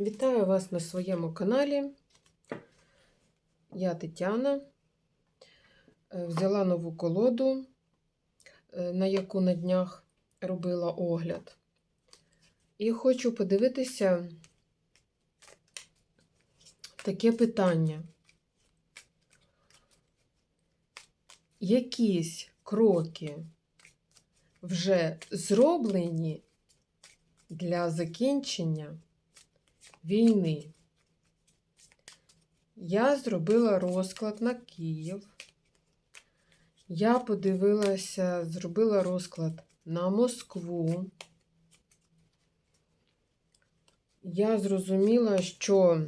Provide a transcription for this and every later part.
Вітаю вас на своєму каналі. Я Тетяна. Е, Взяла нову колоду, е, на яку на днях робила огляд. І хочу подивитися таке питання. Якісь кроки вже зроблені для закінчення війни. Я зробила розклад на Київ. Я подивилася, зробила розклад на Москву. Я зрозуміла, що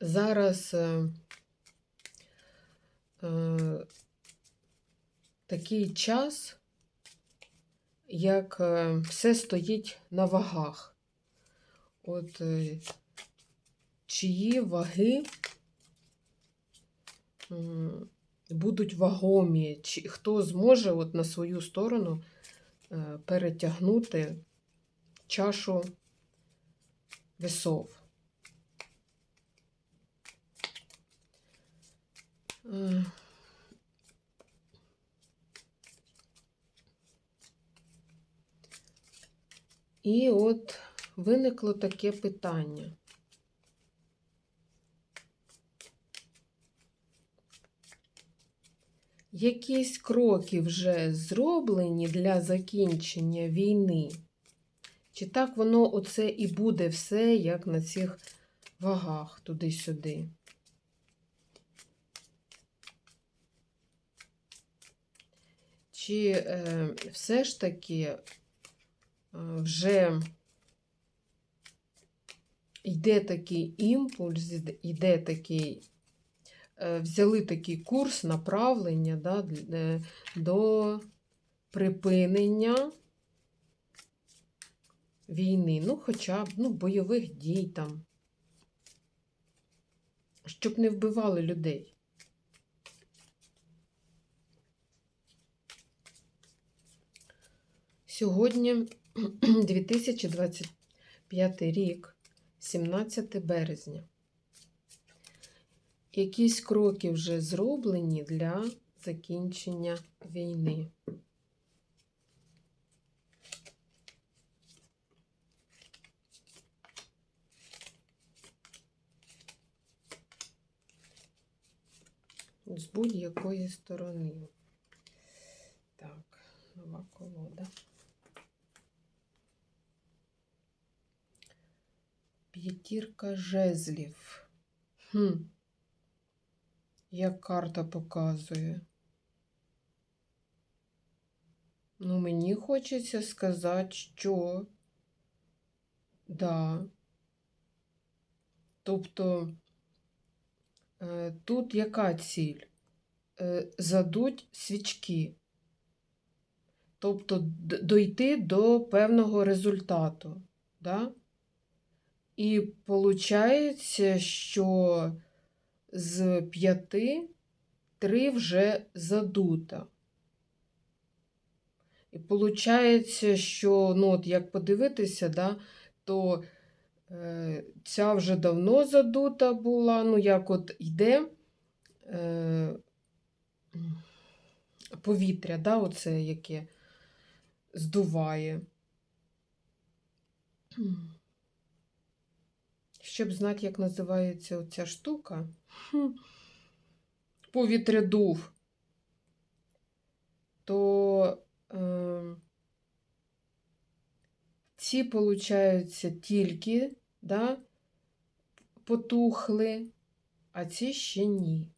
зараз е, е, такий час, як е, все стоїть на вагах. От е, чиї ваги будуть вагомі, чи хто зможе от на свою сторону е, перетягнути чашу весов. Е, І от виникло таке питання. Якісь кроки вже зроблені для закінчення війни? Чи так воно оце і буде все, як на цих вагах туди-сюди? Чи е, все ж таки е, вже йде такий імпульс, йде такий, е, взяли такий курс направлення да, е, до припинення війни, ну, хоча б ну, бойових дій там, щоб не вбивали людей. Сьогодні 2025 рік, 17 березня. Якісь кроки вже зроблені для закінчення війни. З будь-якої сторони. Так, нова колода. П'ятірка жезлів. Хм. Як карта показує. Ну, мені хочеться сказати, що да. Тобто е, тут яка ціль? Е, задуть свічки. Тобто дойти до певного результату. Да? І виходить, що з п'яти три вже задута. І виходить, що, ну, от як подивитися, да, то е, ця вже давно задута була, ну, як от йде е, повітря, да, оце яке здуває. Щоб знати, як називається оця штука, повітрядув, то е, ці, получаються, тільки да, потухли, а ці ще ні.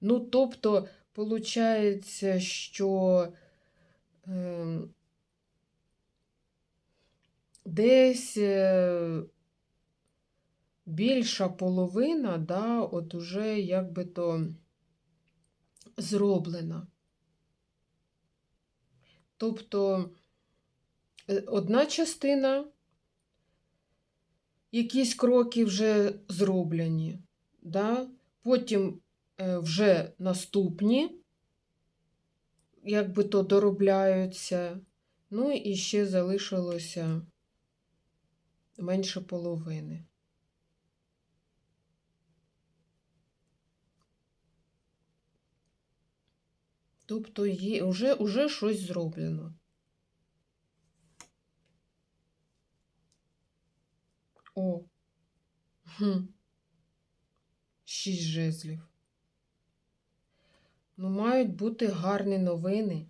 Ну, тобто, виходить, що е, десь е, більша половина, да, от уже як би то зроблена. Тобто е, одна частина, якісь кроки вже зроблені, да? потім е, вже наступні, як би то доробляються, ну і ще залишилося менше половини. Тобто є, вже, вже щось зроблено. О. Хм. Шість жезлів. Ну, мають бути гарні новини.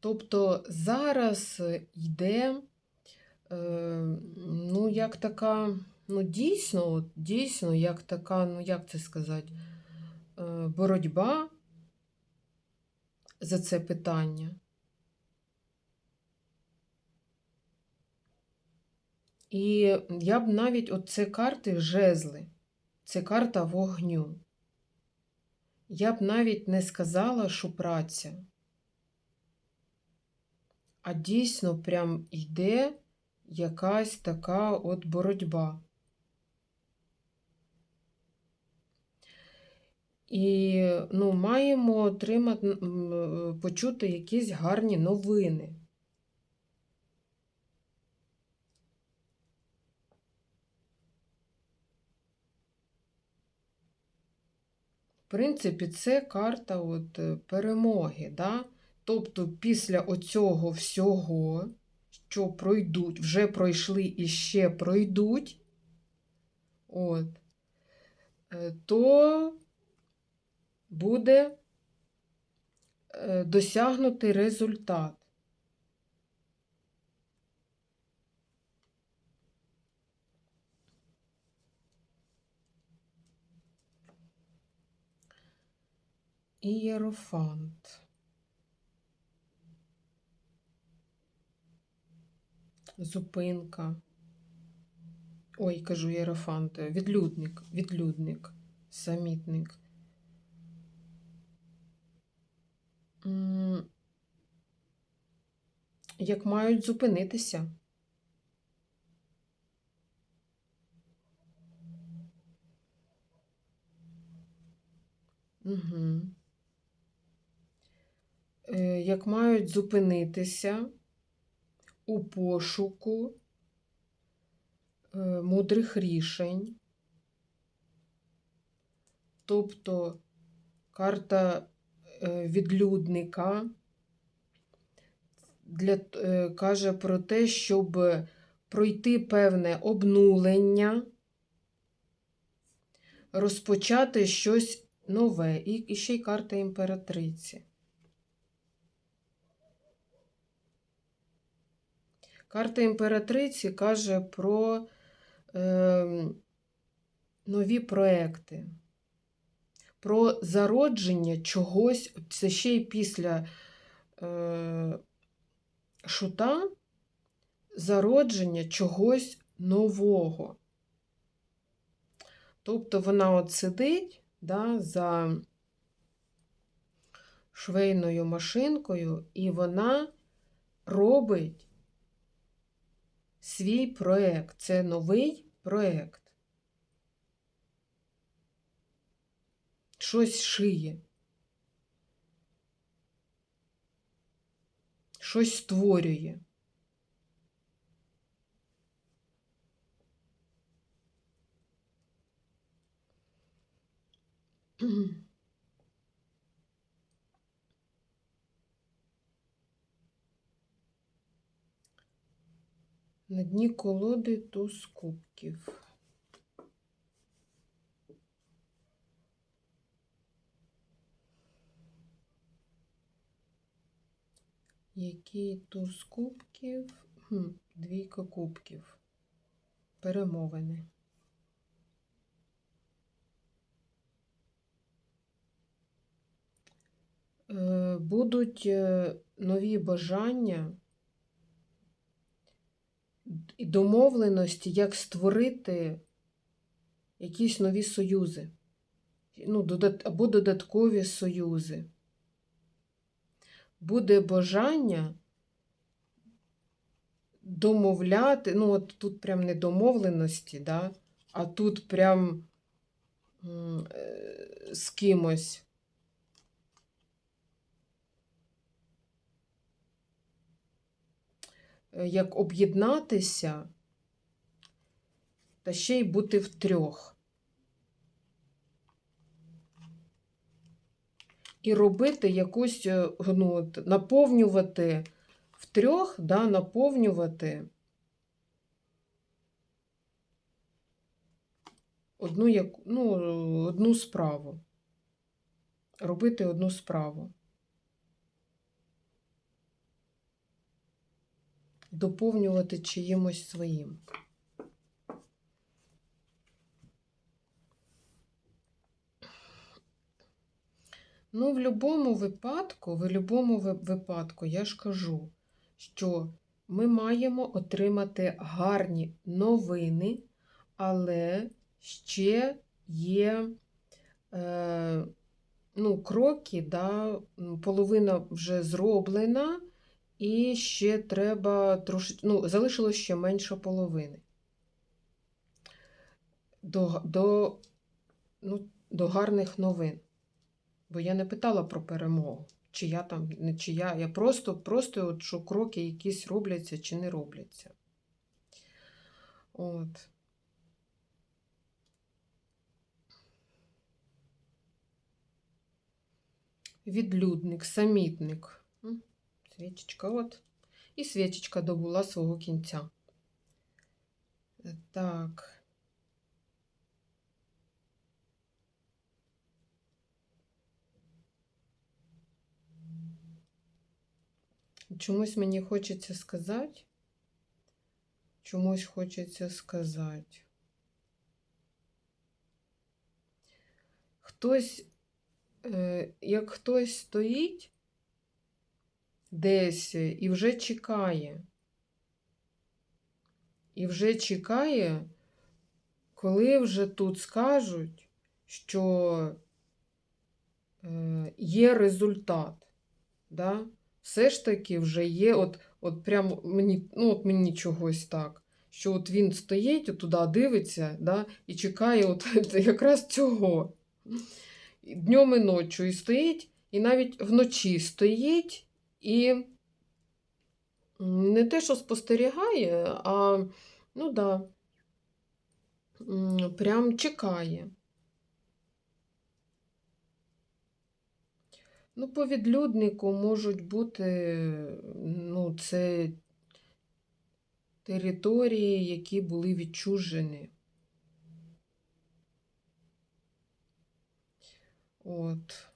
Тобто зараз йде, е, ну, як така, ну, дійсно, от, дійсно, як така, ну, як це сказати, е, боротьба за це питання. І я б навіть от це карти жезли, це карта вогню. Я б навіть не сказала, що праця. А дійсно прям йде якась така от боротьба. І ну, маємо отримати, почути якісь гарні новини. В принципі, це карта от е, перемоги. Да? Тобто, після оцього всього, що пройдуть, вже пройшли і ще пройдуть, от, е, то буде е, досягнутий результат. Ієрофант. Зупинка. Ой, кажу ієрофант. Відлюдник, відлюдник, самітник. Як мають зупинитися? Угу. Як мають зупинитися у пошуку е, мудрих рішень, тобто карта відлюдника для, каже про те, щоб пройти певне обнулення, розпочати щось нове, і ще й карта імператриці. Карта імператриці каже про е, нові проекти, про зародження чогось, це ще й після е, шута, зародження чогось нового. Тобто вона от сидить да, за швейною машинкою, і вона робить свій проєкт. Це новий проєкт. Щось шиє. Щось створює. На дні колоди туз кубків. Який туз кубків? Хм, Двійка кубків. Перемовини. Е, будуть е, нові бажання і домовленості, як створити якісь нові союзи, ну, або додаткові союзи. Буде бажання домовляти, ну, от тут прям не домовленості, да, а тут прям е, з кимось. е, як об'єднатися та ще й бути втрьох. І робити якусь, е, ну, от, наповнювати втрьох, да, наповнювати одну, як, ну, одну справу. Робити одну справу. Доповнювати чиїмось своїм. Ну, в будь-якому випадку, в будь-якому випадку, я ж кажу, що ми маємо отримати гарні новини, але ще є е, ну, кроки, да, половина вже зроблена, і ще треба трошки, ну, залишилось ще менше половини. До, до, ну, до гарних новин. Бо я не питала про перемогу, чи я там, не чи я. Просто, просто от, що кроки якісь робляться чи не робляться. От. Відлюдник, самітник. Свічечка, от. І свічечка добула свого кінця. Е, Так. Чомусь мені хочеться сказати. Чомусь хочеться сказати. Хтось, е, як хтось стоїть десь і вже чекає. І вже чекає, коли вже тут скажуть, що е, є результат. Да? Все ж таки вже є, от, от прям мені, ну, от мені чогось так, що от він стоїть, от туди дивиться, да, і чекає от, якраз цього. Днем і ночі і стоїть, і навіть вночі стоїть і не те, що спостерігає, а ну да, прям чекає. Ну, по відлюднику можуть бути, ну, це території, які були відчужені. От.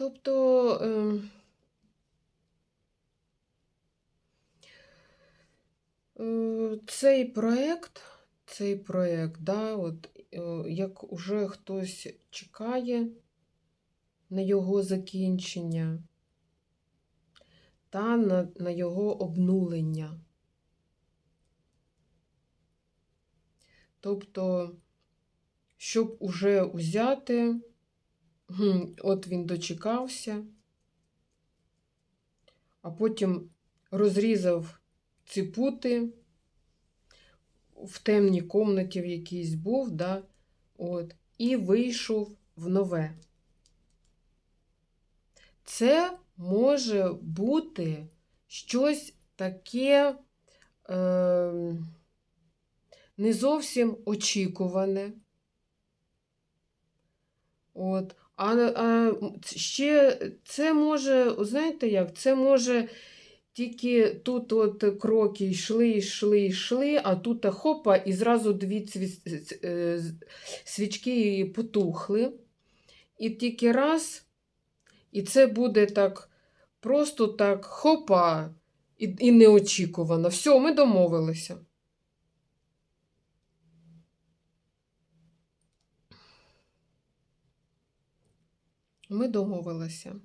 Тобто, ем, е, цей проект, цей проект, да, от, е, як уже хтось чекає на його закінчення та на, на його обнулення. Тобто, щоб уже узяти, от він дочекався, а потім розрізав ці пути в темній комнаті в якійсь був, да, от, і вийшов в нове. Це може бути щось таке е, не зовсім очікуване. От. А, а ще це може, знаєте як, це може тільки тут от кроки йшли, йшли, йшли, а тут хопа, і зразу дві е, свічки потухли. І тільки раз, і це буде так, просто так хопа, і, і неочікувано. Все, ми домовилися. Ми домовилися.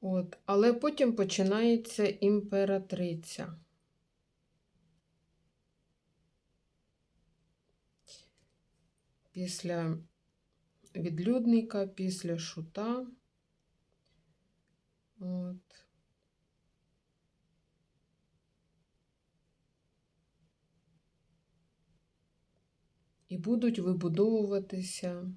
От. Але потім починається імператриця. Після відлюдника, після шута. От. І будуть вибудовуватися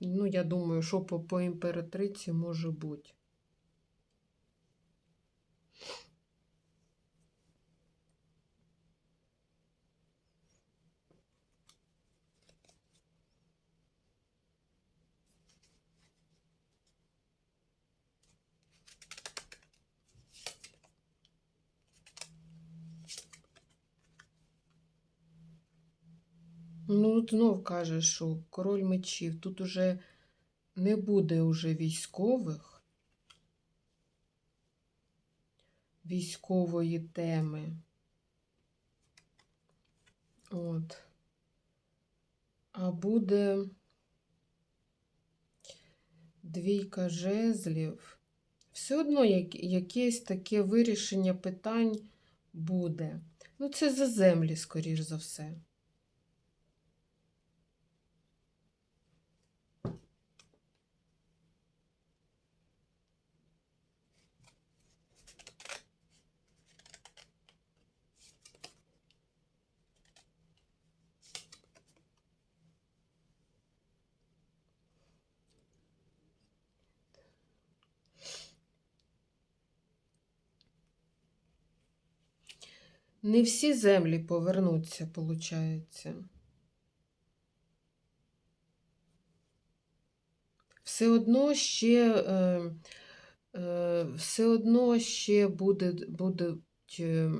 Ну, я думаю, що по, по імператриці може бути. Знов каже, що король мечів. Тут уже не буде уже військових, військової теми. От. А буде двійка жезлів. Все одно як, якесь таке вирішення питань буде. Ну, це за землі, скоріш за все. Не всі землі повернуться, виходить. Все одно ще, е, е, все одно ще буде, будуть, е,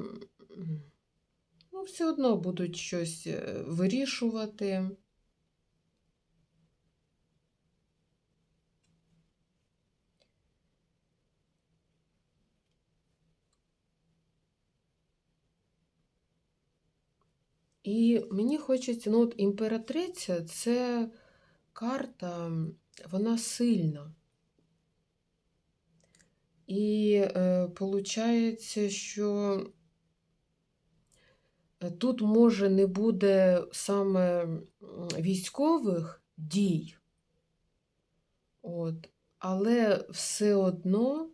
ну, все одно будуть щось вирішувати. І мені хочеться, ну от імператриця це карта, вона сильна. І е, що е, тут може не буде саме військових дій, от, але все одно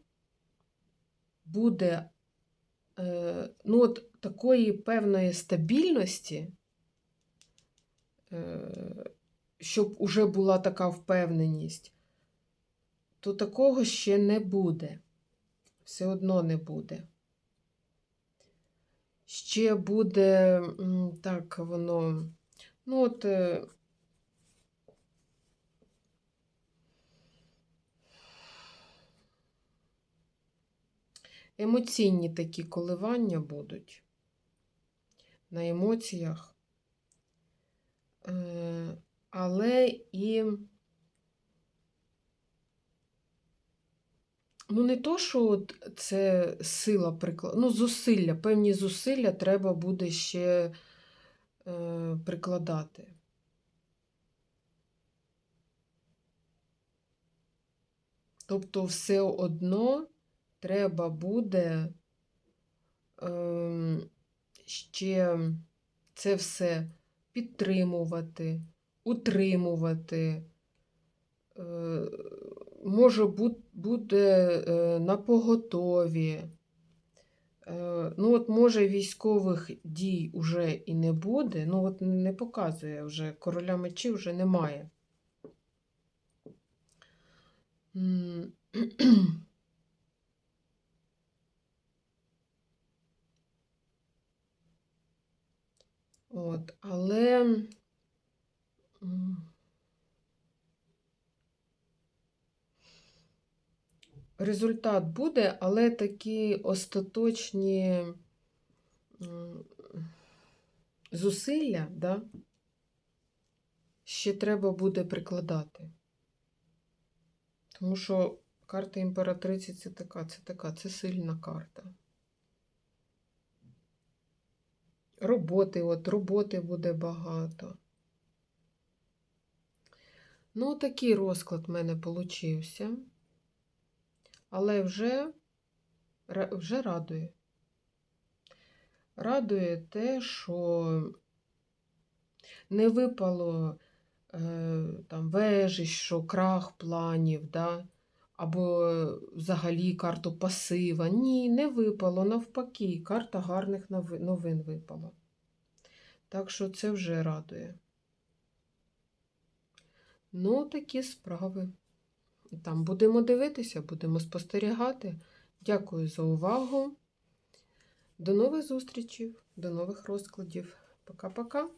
буде е, ну, от, такої певної стабільності, е, щоб уже була така впевненість, то такого ще не буде. Все одно не буде. Ще буде так воно, ну от. Е, емоційні такі коливання будуть на емоціях, е, але і ну, не то, що це сила приклад, ну, зусилля, певні зусилля треба буде ще е, прикладати. Тобто все одно треба буде е, ще це все підтримувати, утримувати. Е, може буде е, на поготові. Е, ну, от, може, військових дій вже і не буде. Ну, от не показує вже короля мечів вже немає. От, але результат буде, але такі остаточні зусилля, да, ще треба буде прикладати. Тому що карта імператриці це така, це така, це сильна карта. Роботи, от роботи буде багато. Ну, такий розклад в мене получився. Але вже, вже радує. Радує те, що не випало е, там вежі, що крах планів, да? Або взагалі карту пасива. Ні, не випало, навпаки, карта гарних новин випала. Так що це вже радує. Ну, такі справи. Там будемо дивитися, будемо спостерігати. Дякую за увагу. До нових зустрічей, до нових розкладів. Пока-пока.